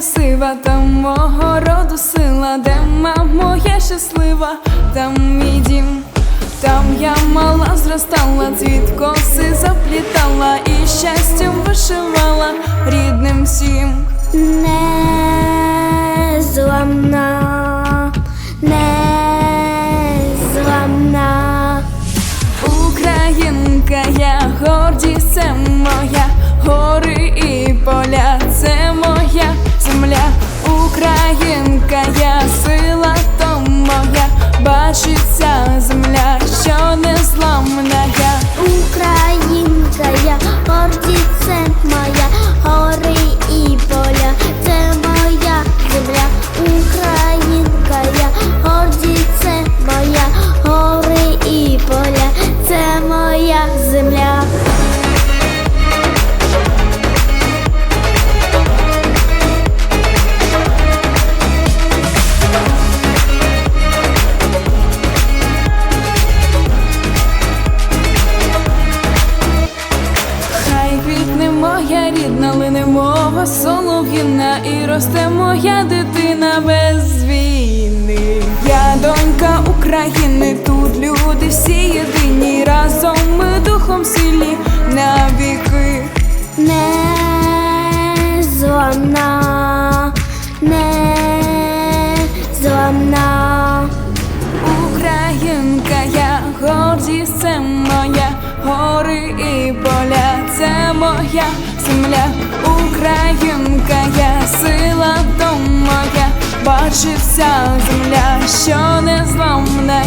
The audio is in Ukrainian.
красива, там мого роду сила, де мамо я щаслива, там мій дім. Там я мала зростала, цвіт коси заплітала і щастям вишивала рідним всім. Незламна, незламна, Українка, я гордість рідна, лине мова солов'їна і росте моя дитина без війни. Я донька України, тут люди всі єдині, разом ми духом сильні навіки. Незламна, незламна, Українка, я гордість це моя, гори і поля, це моя земля. Українка, я сила то моя, бачився земля, що не зламна